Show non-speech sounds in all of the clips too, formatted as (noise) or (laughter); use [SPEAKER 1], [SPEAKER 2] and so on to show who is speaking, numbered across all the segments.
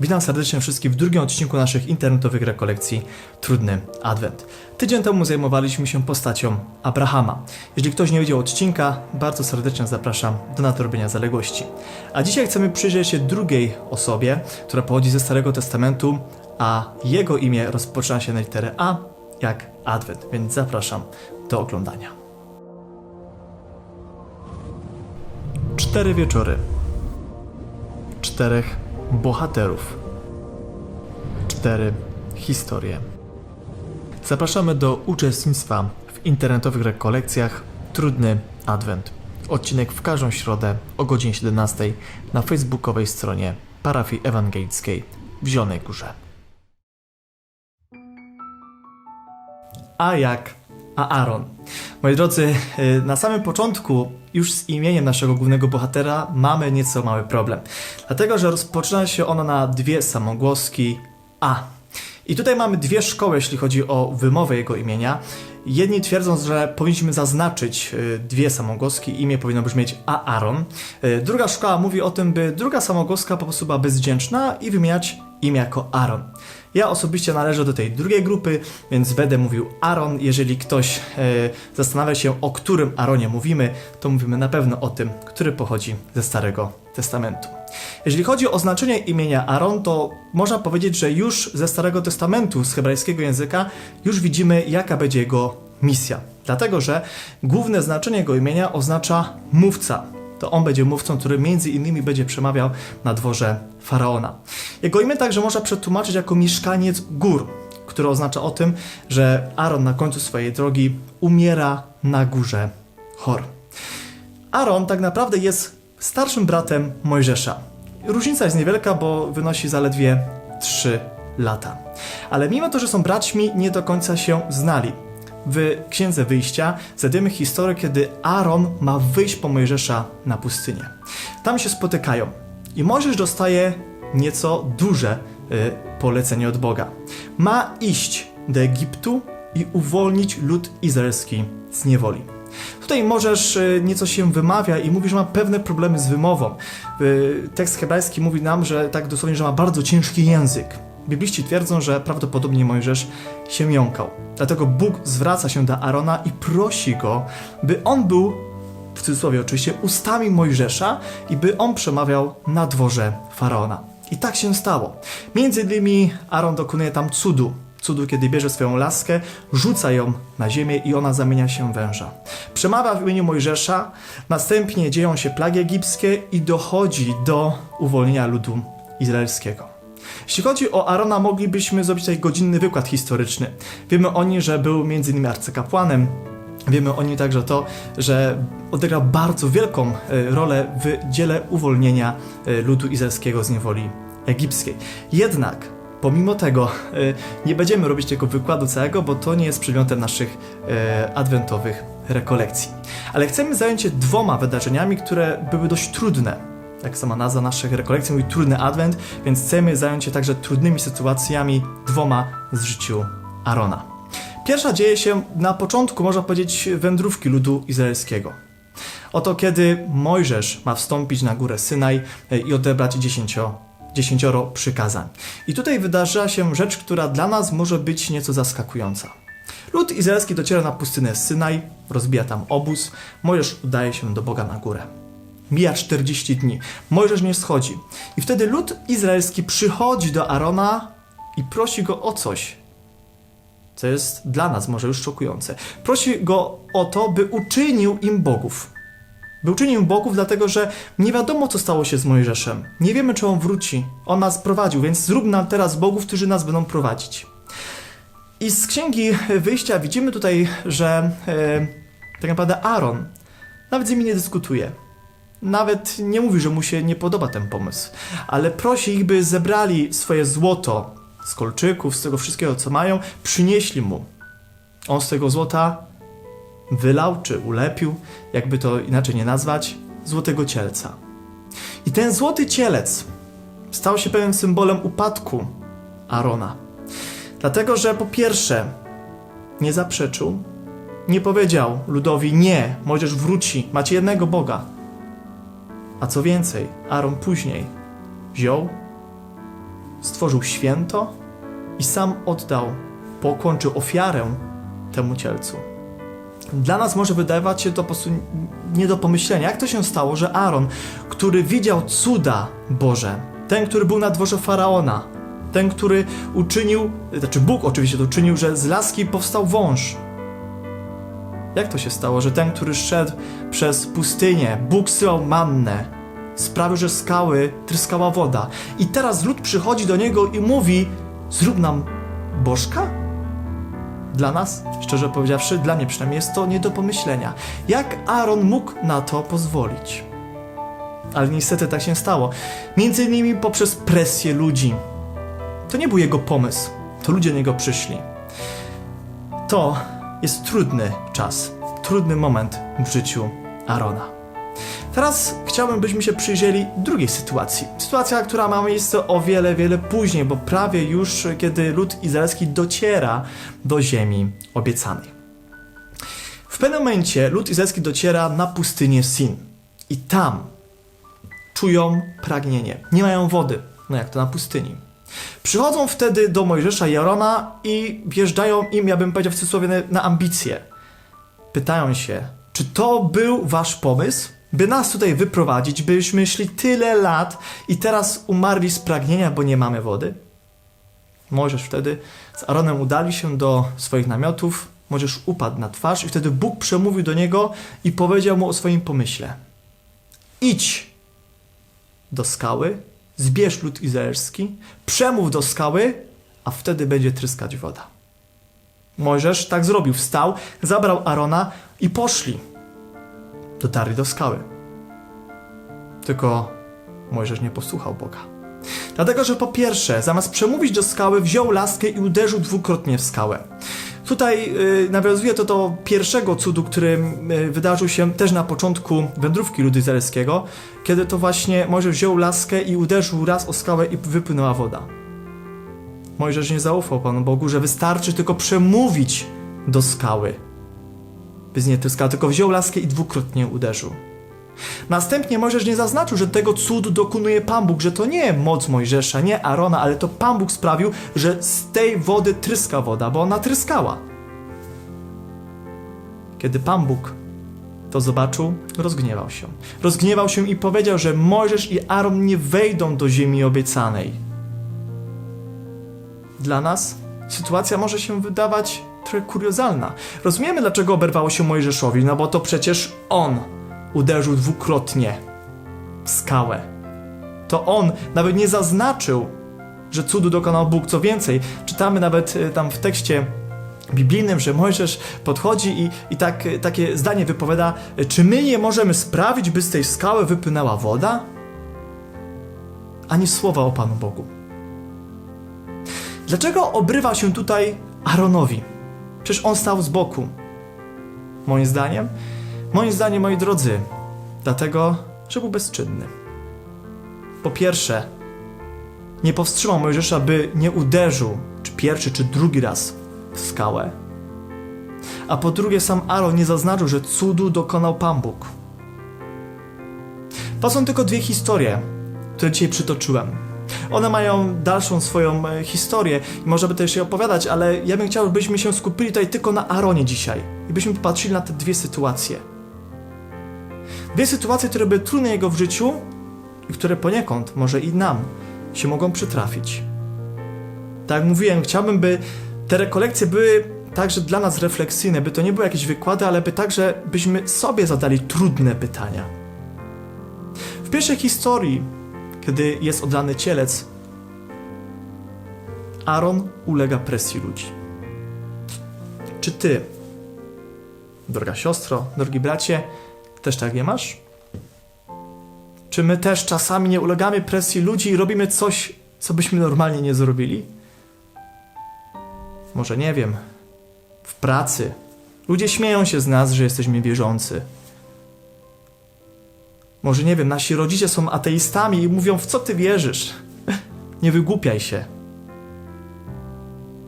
[SPEAKER 1] Witam serdecznie wszystkich w drugim odcinku naszych internetowych rekolekcji Trudny Adwent. Tydzień temu zajmowaliśmy się postacią Abrahama. Jeżeli ktoś nie widział odcinka, bardzo serdecznie zapraszam do nadrobienia zaległości. A dzisiaj chcemy przyjrzeć się drugiej osobie, która pochodzi ze Starego Testamentu, a jego imię rozpoczyna się na literę A, jak Adwent, więc zapraszam do oglądania. Cztery wieczory czterech bohaterów, cztery historie. Zapraszamy do uczestnictwa w internetowych rekolekcjach Trudny Adwent. Odcinek w każdą środę o godzinie 17 na facebookowej stronie parafii ewangelickiej w Zielonej Górze. A jak Aaron. Moi drodzy, y, na samym początku już z imieniem naszego głównego bohatera mamy nieco mały problem. Dlatego, że rozpoczyna się ono na dwie samogłoski A. I tutaj mamy dwie szkoły, jeśli chodzi o wymowę jego imienia. Jedni twierdzą, że powinniśmy zaznaczyć y, dwie samogłoski, imię powinno brzmieć Aaron. Y, Druga szkoła mówi o tym, by druga samogłoska po prostu była bezwdzięczna i wymieniać imię jako Aaron. Ja osobiście należę do tej drugiej grupy, więc będę mówił Aaron. Jeżeli ktoś e, zastanawia się, o którym Aaronie mówimy, to mówimy na pewno o tym, który pochodzi ze Starego Testamentu. Jeżeli chodzi o znaczenie imienia Aaron, to można powiedzieć, że już ze Starego Testamentu, z hebrajskiego języka, już widzimy, jaka będzie jego misja. Dlatego, że główne znaczenie jego imienia oznacza mówca, to on będzie mówcą, który między innymi będzie przemawiał na dworze faraona. Jego imię także można przetłumaczyć jako mieszkaniec gór, które oznacza o tym, że Aaron na końcu swojej drogi umiera na górze Hor. Aaron tak naprawdę jest starszym bratem Mojżesza. Różnica jest niewielka, bo wynosi zaledwie 3 lata. Ale mimo to, że są braćmi, nie do końca się znali w Księdze Wyjścia znajdziemy historię, kiedy Aaron ma wyjść po Mojżesza na pustynię. Tam się spotykają i Mojżesz dostaje nieco duże y, polecenie od Boga. Ma iść do Egiptu i uwolnić lud izraelski z niewoli. Tutaj możesz y, nieco się wymawia i mówi, że ma pewne problemy z wymową. Y, Tekst hebrajski mówi nam, że tak dosłownie, że ma bardzo ciężki język. Bibliści twierdzą, że prawdopodobnie Mojżesz się jąkał. Dlatego Bóg zwraca się do Arona i prosi go, by on był, w cudzysłowie oczywiście, ustami Mojżesza i by on przemawiał na dworze faraona. I tak się stało. Między innymi Aaron dokonuje tam cudu. Cudu, kiedy bierze swoją laskę, rzuca ją na ziemię i ona zamienia się węża. Przemawia w imieniu Mojżesza, następnie dzieją się plagi egipskie i dochodzi do uwolnienia ludu izraelskiego. Jeśli chodzi o Arona, moglibyśmy zrobić tutaj godzinny wykład historyczny. Wiemy o nim, że był m.in. arcykapłanem. Wiemy o nim także to, że odegrał bardzo wielką e, rolę w dziele uwolnienia e, ludu izraelskiego z niewoli egipskiej. Jednak Pomimo tego e, nie będziemy robić tego wykładu całego, bo to nie jest przedmiotem naszych adwentowych rekolekcji. Ale chcemy zająć się dwoma wydarzeniami, które były dość trudne jak sama nazwa naszych rekolekcji mówi, trudny adwent, więc chcemy zająć się także trudnymi sytuacjami, dwoma z życiu Arona. Pierwsza dzieje się na początku, można powiedzieć, wędrówki ludu izraelskiego. Oto kiedy Mojżesz ma wstąpić na górę Synaj e, i odebrać dziesięcio, dziesięcioro przykazań. I tutaj wydarza się rzecz, która dla nas może być nieco zaskakująca. Lud izraelski dociera na pustynię Synaj, rozbija tam obóz, Mojżesz udaje się do Boga na górę. Mija 40 dni. Mojżesz nie schodzi. I wtedy lud izraelski przychodzi do Arona i prosi go o coś, co jest dla nas może już szokujące. Prosi go o to, by uczynił im bogów. By uczynił bogów, dlatego że nie wiadomo, co stało się z Mojżeszem. Nie wiemy, czy on wróci. On nas prowadził, więc zrób nam teraz bogów, którzy nas będą prowadzić. I z księgi wyjścia widzimy tutaj, że e, tak naprawdę Aaron nawet z nimi nie dyskutuje. Nawet nie mówi, że mu się nie podoba ten pomysł, ale prosi ich, by zebrali swoje złoto z kolczyków, z tego wszystkiego, co mają, przynieśli mu. On z tego złota wylał czy ulepił, jakby to inaczej nie nazwać, złotego cielca. I ten złoty cielec stał się pewnym symbolem upadku Arona. Dlatego, że po pierwsze nie zaprzeczył, nie powiedział ludowi nie, Mojżesz wróci, macie jednego Boga. A co więcej, Aaron później wziął stworzył święto i sam oddał, pokłączył ofiarę temu cielcu. Dla nas może wydawać się to po prostu nie do pomyślenia. Jak to się stało, że Aaron, który widział cuda Boże, ten, który był na dworze faraona, ten, który uczynił, znaczy Bóg oczywiście to uczynił, że z laski powstał wąż. Jak to się stało, że ten, który szedł przez pustynię, Bóg syłał mannę, sprawił, że skały tryskała woda. I teraz lud przychodzi do niego i mówi: Zrób nam bożka? Dla nas, szczerze powiedziawszy, dla mnie przynajmniej jest to nie do pomyślenia. Jak Aaron mógł na to pozwolić? Ale niestety tak się stało. Między innymi poprzez presję ludzi. To nie był jego pomysł, to ludzie do niego przyszli. To jest trudny czas, trudny moment w życiu Arona. Teraz chciałbym, byśmy się przyjrzeli drugiej sytuacji. Sytuacja, która ma miejsce o wiele, wiele później, bo prawie już kiedy lud izraelski dociera do ziemi obiecanej. W pewnym momencie lud izraelski dociera na pustynię Sin. I tam czują pragnienie. Nie mają wody, no jak to na pustyni. Przychodzą wtedy do Mojżesza i Arona i wjeżdżają im, ja bym powiedział w cudzysłowie, na- na ambicje. Pytają się, czy to był wasz pomysł? By nas tutaj wyprowadzić, byśmy szli tyle lat i teraz umarli z pragnienia, bo nie mamy wody? Mojżesz wtedy z Aaronem udali się do swoich namiotów. Mojżesz upadł na twarz i wtedy Bóg przemówił do niego i powiedział mu o swoim pomyśle. Idź do skały, zbierz lud izraelski, przemów do skały, a wtedy będzie tryskać woda. Mojżesz tak zrobił, wstał, zabrał Arona i poszli. Dotarli do skały. Tylko Mojżesz nie posłuchał Boga. Dlatego, że po pierwsze, zamiast przemówić do skały, wziął laskę i uderzył dwukrotnie w skałę. Tutaj y, nawiązuje to do pierwszego cudu, który y, wydarzył się też na początku wędrówki ludu izraelskiego, kiedy to właśnie Mojżesz wziął laskę i uderzył raz o skałę i wypłynęła woda. Mojżesz nie zaufał Panu Bogu, że wystarczy tylko przemówić do skały, by z niej tryskała, tylko wziął laskę i dwukrotnie uderzył. Następnie Mojżesz nie zaznaczył, że tego cudu dokonuje Pan Bóg, że to nie moc Mojżesza, nie Arona, ale to Pan Bóg sprawił, że z tej wody tryska woda, bo ona tryskała. Kiedy Pan Bóg to zobaczył, rozgniewał się. Rozgniewał się i powiedział, że Mojżesz i Aaron nie wejdą do ziemi obiecanej. Dla nas sytuacja może się wydawać trochę kuriozalna. Rozumiemy, dlaczego oberwało się Mojżeszowi, no bo to przecież on uderzył dwukrotnie w skałę. To on nawet nie zaznaczył, że cudu dokonał Bóg. Co więcej, czytamy nawet e, tam w tekście biblijnym, że Mojżesz podchodzi i, i tak, e, takie zdanie wypowiada: e, Czy my nie możemy sprawić, by z tej skały wypłynęła woda? Ani słowa o Panu Bogu. Dlaczego obrywa się tutaj Aaronowi? Przecież on stał z boku. Moim zdaniem, moim zdaniem, moi drodzy, dlatego, że był bezczynny. Po pierwsze, nie powstrzymał Mojżesza, by nie uderzył, czy pierwszy, czy drugi raz w skałę. A po drugie, sam Aaron nie zaznaczył, że cudu dokonał Pan Bóg. To są tylko dwie historie, które dzisiaj przytoczyłem. One mają dalszą swoją e, historię i możemy też je opowiadać, ale ja bym chciał, byśmy się skupili tutaj tylko na Aaronie dzisiaj i byśmy popatrzyli na te dwie sytuacje. Dwie sytuacje, które były trudne jego w życiu i które poniekąd, może i nam, się mogą przytrafić. Tak jak mówiłem, chciałbym, by te rekolekcje były także dla nas refleksyjne, by to nie były jakieś wykłady, ale by także byśmy sobie zadali trudne pytania. W pierwszej historii, kiedy jest oddany cielec, Aaron ulega presji ludzi. Czy ty, droga siostro, drogi bracie, też tak nie masz? Czy my też czasami nie ulegamy presji ludzi i robimy coś, co byśmy normalnie nie zrobili? Może nie wiem, w pracy. Ludzie śmieją się z nas, że jesteśmy wierzący. Może nie wiem, nasi rodzice są ateistami i mówią, w co ty wierzysz? (laughs) Nie wygłupiaj się.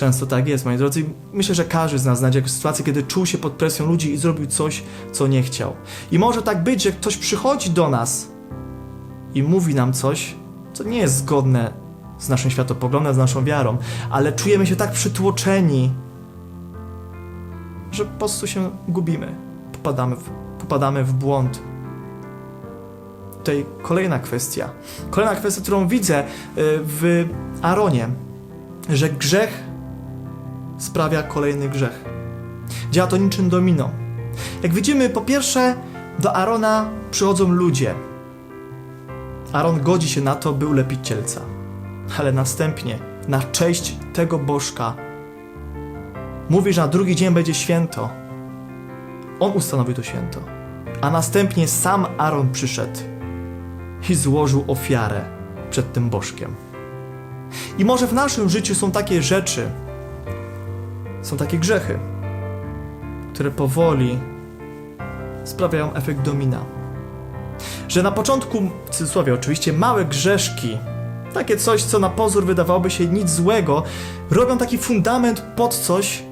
[SPEAKER 1] Często tak jest, moi drodzy. Myślę, że każdy z nas znajdzie jakąś sytuację, kiedy czuł się pod presją ludzi i zrobił coś, co nie chciał. I może tak być, że ktoś przychodzi do nas i mówi nam coś, co nie jest zgodne z naszym światopoglądem, z naszą wiarą, ale czujemy się tak przytłoczeni, że po prostu się gubimy, popadamy w, popadamy w błąd. Tutaj kolejna kwestia. Kolejna kwestia, którą widzę y, w Aaronie, że grzech sprawia kolejny grzech. Działa to niczym domino. Jak widzimy, po pierwsze, do Arona przychodzą ludzie. Aaron godzi się na to, by ulepić cielca. Ale następnie, na cześć tego bożka, mówi, że na drugi dzień będzie święto. On ustanowił to święto. A następnie sam Aaron przyszedł i złożył ofiarę przed tym bożkiem. I może w naszym życiu są takie rzeczy, są takie grzechy, które powoli sprawiają efekt domina. Że na początku, w cudzysłowie oczywiście, małe grzeszki, takie coś, co na pozór wydawałoby się nic złego, robią taki fundament pod coś,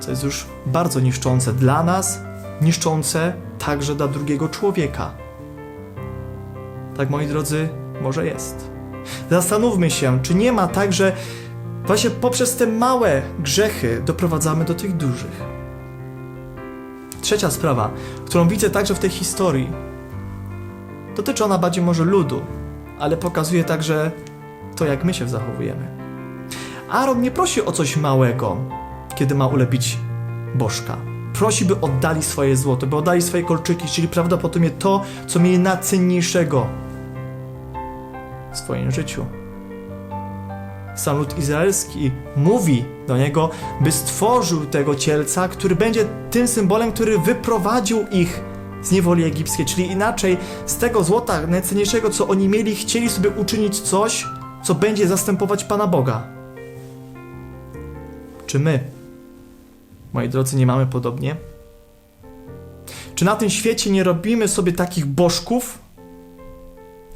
[SPEAKER 1] co jest już bardzo niszczące dla nas, niszczące także dla drugiego człowieka. Tak, moi drodzy, może jest. Zastanówmy się, czy nie ma tak, że właśnie poprzez te małe grzechy doprowadzamy do tych dużych. Trzecia sprawa, którą widzę także w tej historii, dotyczy ona bardziej może ludu, ale pokazuje także to, jak my się zachowujemy. Aaron nie prosi o coś małego, kiedy ma ulepić bożka. Prosi, by oddali swoje złoto, by oddali swoje kolczyki, czyli prawdopodobnie to, co mieli najcenniejszego w swoim życiu. Sam lud izraelski mówi do niego, by stworzył tego cielca, który będzie tym symbolem, który wyprowadził ich z niewoli egipskiej. Czyli inaczej, z tego złota najcenniejszego, co oni mieli, chcieli sobie uczynić coś, co będzie zastępować Pana Boga. Czy my, moi drodzy, nie mamy podobnie? Czy na tym świecie nie robimy sobie takich bożków?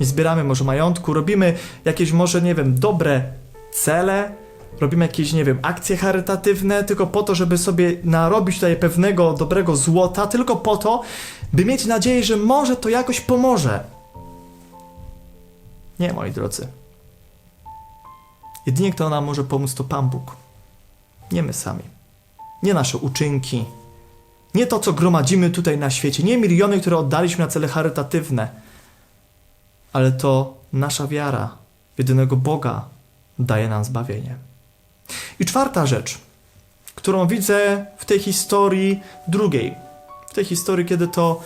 [SPEAKER 1] Nie zbieramy może majątku, robimy jakieś może, nie wiem, dobre cele, robimy jakieś, nie wiem, akcje charytatywne, tylko po to, żeby sobie narobić tutaj pewnego dobrego złota, tylko po to, by mieć nadzieję, że może to jakoś pomoże. Nie, moi drodzy. Jedynie kto nam może pomóc, to Pan Bóg. Nie my sami. Nie nasze uczynki. Nie to, co gromadzimy tutaj na świecie. Nie miliony, które oddaliśmy na cele charytatywne. Ale to nasza wiara w jedynego Boga daje nam zbawienie. I czwarta rzecz, którą widzę w tej historii drugiej. W tej historii, kiedy to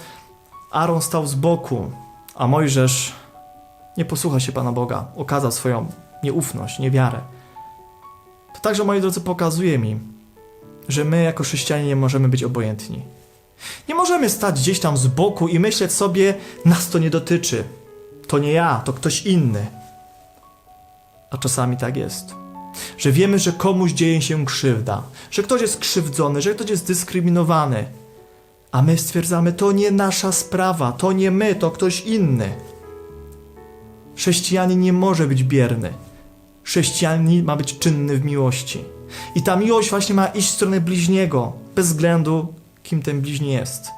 [SPEAKER 1] Aaron stał z boku, a Mojżesz nie posłucha się Pana Boga, okazał swoją nieufność, niewiarę. To także, moi drodzy, pokazuje mi, że my jako chrześcijanie nie możemy być obojętni. Nie możemy stać gdzieś tam z boku i myśleć sobie, nas to nie dotyczy. To nie ja, to ktoś inny. A czasami tak jest. Że wiemy, że komuś dzieje się krzywda, że ktoś jest krzywdzony, że ktoś jest dyskryminowany. A my stwierdzamy, to nie nasza sprawa, to nie my, to ktoś inny. Chrześcijanin nie może być bierny. Chrześcijanin ma być czynny w miłości. I ta miłość właśnie ma iść w stronę bliźniego, bez względu, kim ten bliźni jest.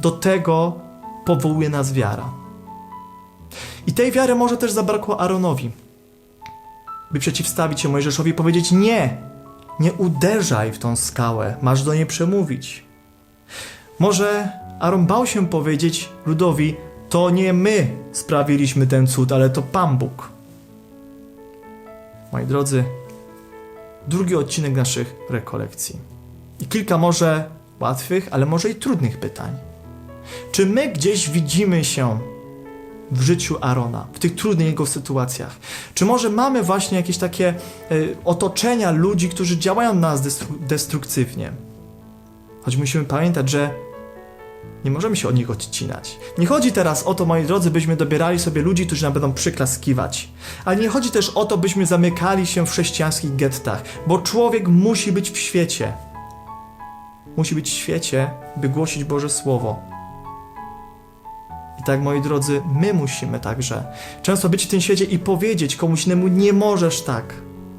[SPEAKER 1] Do tego powołuje nas wiara. I tej wiary może też zabrakło Aaronowi, by przeciwstawić się Mojżeszowi i powiedzieć: Nie, nie uderzaj w tą skałę, masz do niej przemówić. Może Aaron bał się powiedzieć ludowi: To nie my sprawiliśmy ten cud, ale to Pan Bóg. Moi drodzy, drugi odcinek naszych rekolekcji. I kilka może łatwych, ale może i trudnych pytań. Czy my gdzieś widzimy się w życiu Arona, w tych trudnych jego sytuacjach? Czy może mamy właśnie jakieś takie y, otoczenia ludzi, którzy działają na nas destru- destrukcyjnie? Choć musimy pamiętać, że nie możemy się od nich odcinać. Nie chodzi teraz o to, moi drodzy, byśmy dobierali sobie ludzi, którzy nam będą przyklaskiwać. Ale nie chodzi też o to, byśmy zamykali się w chrześcijańskich gettach, bo człowiek musi być w świecie. Musi być w świecie, by głosić Boże Słowo. I tak, moi drodzy, my musimy także często być w tym świecie i powiedzieć komuś innemu: Nie możesz tak,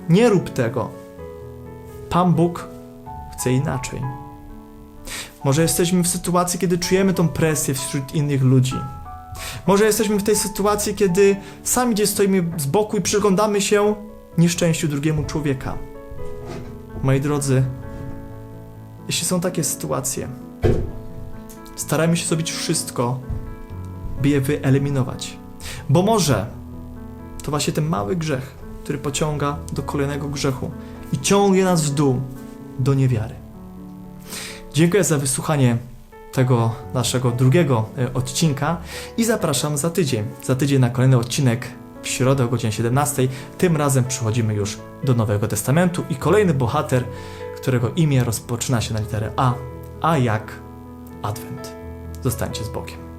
[SPEAKER 1] nie rób tego. Pan Bóg chce inaczej. Może jesteśmy w sytuacji, kiedy czujemy tą presję wśród innych ludzi. Może jesteśmy w tej sytuacji, kiedy sami gdzieś stoimy z boku i przyglądamy się nieszczęściu drugiemu człowieka. Moi drodzy, jeśli są takie sytuacje, starajmy się zrobić wszystko, by je wyeliminować. Bo może to właśnie ten mały grzech, który pociąga do kolejnego grzechu i ciągnie nas w dół do niewiary. Dziękuję za wysłuchanie tego naszego drugiego e, odcinka i zapraszam za tydzień. Za tydzień na kolejny odcinek w środę o godzinie 17. Tym razem przechodzimy już do Nowego Testamentu i kolejny bohater, którego imię rozpoczyna się na literę A, a jak Adwent. Zostańcie z Bogiem.